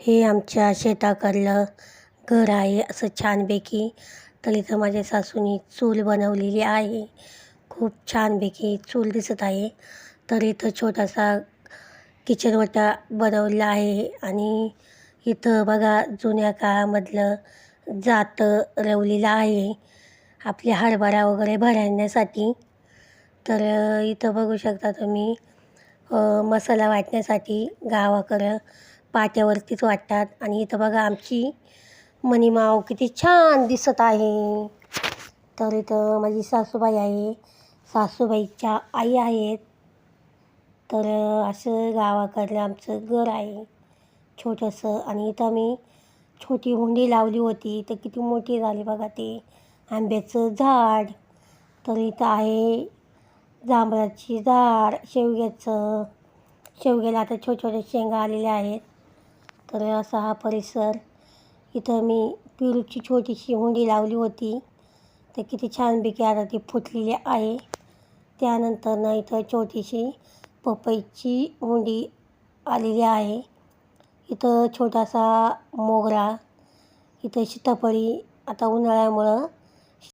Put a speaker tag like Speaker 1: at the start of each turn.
Speaker 1: हे आमच्या शेताकडलं घर आहे असं छानपैकी. तर इथं माझ्या सासूनी चूल बनवलेली आहे. खूप छानपैकी चूल दिसत आहे. तर इथं छोटासा किचनवटा बनवला बनवलेला आहे आणि इथं बघा जुन्या काळामधलं जातं रवलेलं आहे. आपले हरभरा वगैरे भरण्यासाठी. तर इथं बघू शकता तुम्ही मसाला वाटण्यासाठी गावाकडं पाट्यावरतीच वाटतात. आणि इथं बघा आमची मनीमाव किती छान दिसत आहे. तर इथं माझी सासूबाई आहे. सासूबाईच्या आई आहेत. तर असं गावाकडलं आमचं घर आहे. छोटंसं. आणि इथं मी छोटी हुंडी लावली होती. तर किती मोठी झाली बघा ते. आंब्याचं झाड. तर इथं आहे जांभळाची झाड. शेवग्याचं. शेवग्याला आता छोट्या छोट्या शेंगा आलेल्या आहेत. तर असा हा परिसर. इथं मी पिरूची छोटीशी हुंडी लावली होती. तर किती छानपैकी आता ती फुटलेली आहे. त्यानंतर ना इथं छोटीशी पपईची हुंडी आलेली आहे. इथं छोटासा मोगरा इथं सीताफळी आता उन्हाळ्यामुळं